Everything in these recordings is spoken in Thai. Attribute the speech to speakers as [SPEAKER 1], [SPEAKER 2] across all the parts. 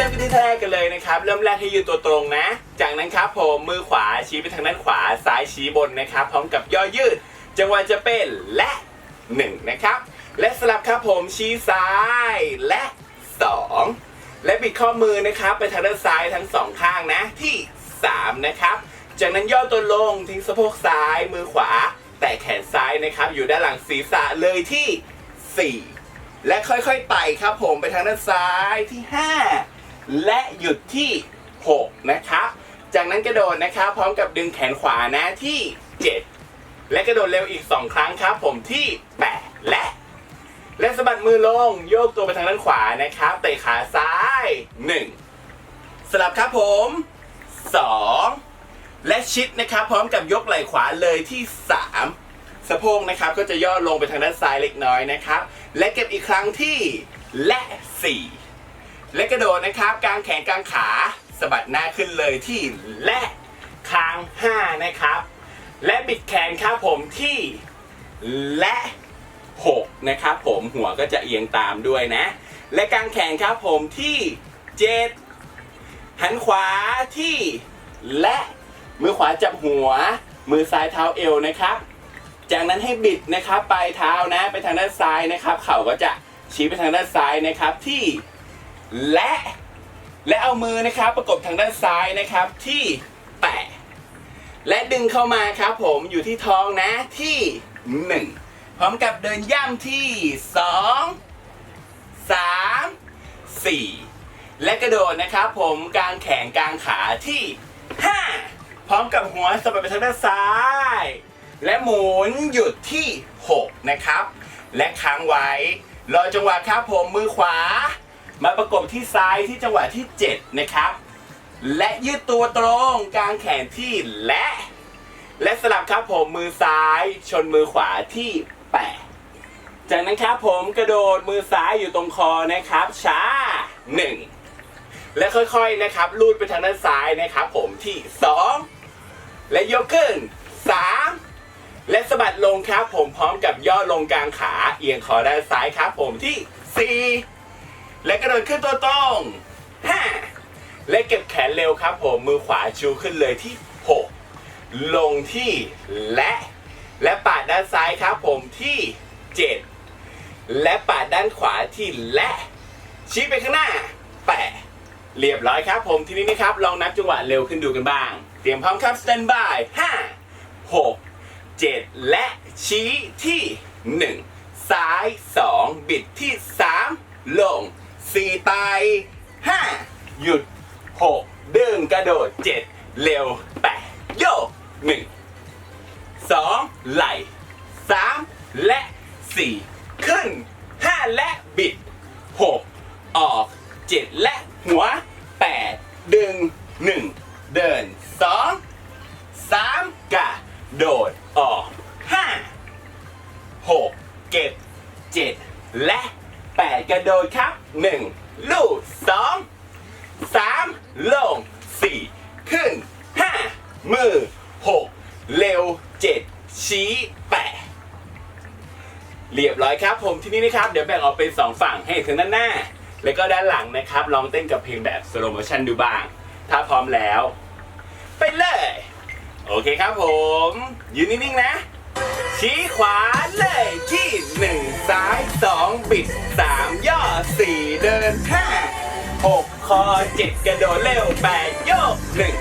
[SPEAKER 1] ริ่มกันที่ท่าแรกกันเลยนะครับ เริ่มแรกให้ยืนตัวตรงนะ จากนั้นครับผมมือขวาชี้ไปทางด้านขวา ซ้ายชี้บนนะครับ พร้อมกับย่อยืด จังหวะจะเป็นและหนึ่งนะครับ และสลับครับผมชี้ซ้ายและสองและบิดข้อมือนะครับ ไปทางด้านซ้ายทั้งสองข้างนะที่สามนะครับ จากนั้นย่อตัวลงทิ้งสะโพกซ้ายมือขวา แต่แขนซ้ายนะครับ อยู่ด้านหลังศีรษะเลยที่สี่และค่อยๆไต่ครับผมไปทางด้านซ้ายที่ 5 และหยุดที่ 6 นะครับ จากนั้นกระโดดนะครับพร้อมกับดึงแขนขวานะที่ 7 และกระโดดเร็วอีก 2 ครั้งครับ ผมที่ 8 และ และสะบัดมือลงโยกตัวไปทางด้านขวานะครับเตะขาซ้าย 1 สลับครับผม 2 และชิดนะครับพร้อมกับยกไหล่ขวาเลยที่ 3สะโพกนะครับก็จะย่อลงไปทางด้านซ้ายเล็กน้อยนะครับ และเก็บอีกครั้งที่และ 4 และกระโดดนะครับกางแขนกางขาสะบัดหน้าขึ้นเลยที่และค้าง5นะครับ และบิดแขนครับผมที่และ6นะครับผมหัวก็จะเอียงตามด้วยนะ และกางแขนครับผมที่ 7 หันขวาที่และมือขวาจับหัว มือซ้ายเท้าเอวนะครับ จากนั้นให้บิดนะครับปลายเท้านะ ไปทางด้านซ้ายนะครับ เข่าก็จะชี้ไปทางด้านซ้ายนะครับที่ และและเอามือนะครับประกบทางด้านซ้ายนะครับที่แปะและดึงเข้ามาครับผมอยู่ที่ท้องนะที่หนึ่งพร้อมกับเดินย่ำที่สองสามสี่และกระโดดนะครับผมกลางแขนกลางขาที่ห้าพร้อมกับหัวสะบัดไปทางด้านซ้าย และหมุนหยุดที่ 6 นะครับ และค้างไว้ รอจังหวะครับผมมือขวา มาประกบที่ซ้ายที่จังหวะที่ 7 นะครับ และยืดตัวตรงกลางแขนที่และ และสลับครับผมมือซ้ายชนมือขวาที่8จากนั้นครับผมกระโดดมือซ้ายอยู่ตรงคอนะครับ ช้า 1 และค่อยๆนะครับลูดไปทางด้านซ้ายนะครับผมที่ 2 และยกขึ้น 3 และสะบัดลงครับผมพร้อมกับย่อลงกลางขาเอียงคอด้านซ้ายครับผมที่ 4 และกระโดดขึ้นตัวตรง5และเก็บแขนเร็วครับผมมือขวาชูขึ้นเลยที่ 6 ลงที่และ และปาดด้านซ้ายครับผมที่ 7 และปาดด้านขวาที่และ ชี้ไปข้างหน้า8เรียบร้อยครับผมทีนี้นะครับลองนับจังหวะเร็วขึ้นดูกันบ้าง เตรียมพร้อมครับ stand by 5 6 7และชี้ที่1ซ้าย2บิดที่3ลง สี่ตายห้าหยุดหกดึงกระโดดเจ็ดเร็วแปดโยกหนึ่งสองไหลสามและสี่ขึ้นห้าและบิดหกออกเจ็ดและหัวแปดดึงหนึ่งเดินสองสามกระโดดออกห้าหกเก็บเจ็ดและแปดกระโดดครับ 1ลูด2 3ลง4ขึ้น5มือ6เร็ว7ชี้8เรียบร้อยครับ ผมที่นี้นะครับ เดี๋ยวแบ่งออกเป็น2ฝั่งให้ถึงด้านหน้า แล้วก็ด้านหลังนะครับ ลองเต้นกับเพลงแบบสโลโมชันดูบ้าง ถ้าพร้อมแล้ว ไปเลย โอเคครับผม ยืนนิ่งๆนะ ชี้ขวาเลย คอเจ็ดกระโดดเร็วแปดโยกหนึ่ง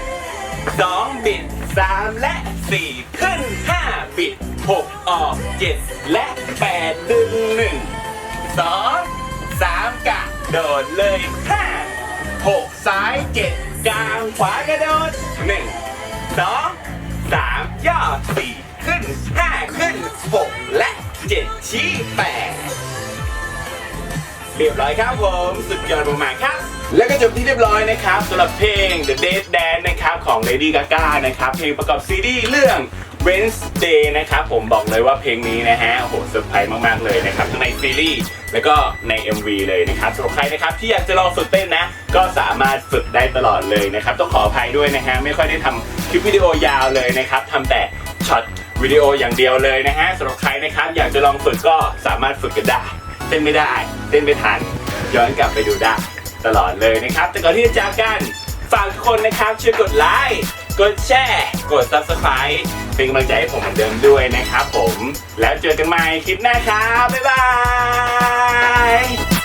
[SPEAKER 1] สองบิดสามและสี่ขึ้นห้าบิดหกออกเจ็ดและแปดดึงหนึ่งสองสามกะโดดเลยห้าหกซ้ายเจ็ดกลางขวากระโดดหนึ่งสองสามย่อสี่ขึ้นห้าขึ้นหกและเจ็ดชี้แปดเรียบร้อยครับผม สุดยอดมากๆครับ แล้วก็จบที่เรียบร้อยนะครับสำหรับเพลง The Dead Dance นะครับของ Lady Gaga นะครับเพลงประกอบซีรีส์เรื่อง Wednesday นะครับผมบอกเลยว่าเพลงนี้นะฮะโอ้โหเซอร์ไพรส์มาก ๆ เลยนะครับทั้งในซีรีส์แล้วก็ใน MV เลยนะครับสำหรับใครนะครับที่อยากจะลองฝึกเต้นนะ ก็สามารถฝึกได้ตลอดเลยนะครับ ต้องขออภัยด้วยนะฮะไม่ค่อยได้ทำคลิปวิดีโอยาวเลยนะครับทำแต่ช็อตวิดีโออย่างเดียวเลยนะฮะสำหรับใครนะครับอยากจะลองฝึกก็สามารถฝึกกันได้เต้นไม่ได้เต้นไม่ทันย้อนกลับไปดูได้ ตลอดเลยนะครับ แต่ก่อนที่จะจากกัน ฝากทุกคนนะครับช่วยกดไลค์กดแชร์ กด subscribe เป็นกำลังใจให้ผมเหมือนเดิมด้วยนะครับผม แล้วเจอกันใหม่คลิปหน้าครับ บ๊ายบาย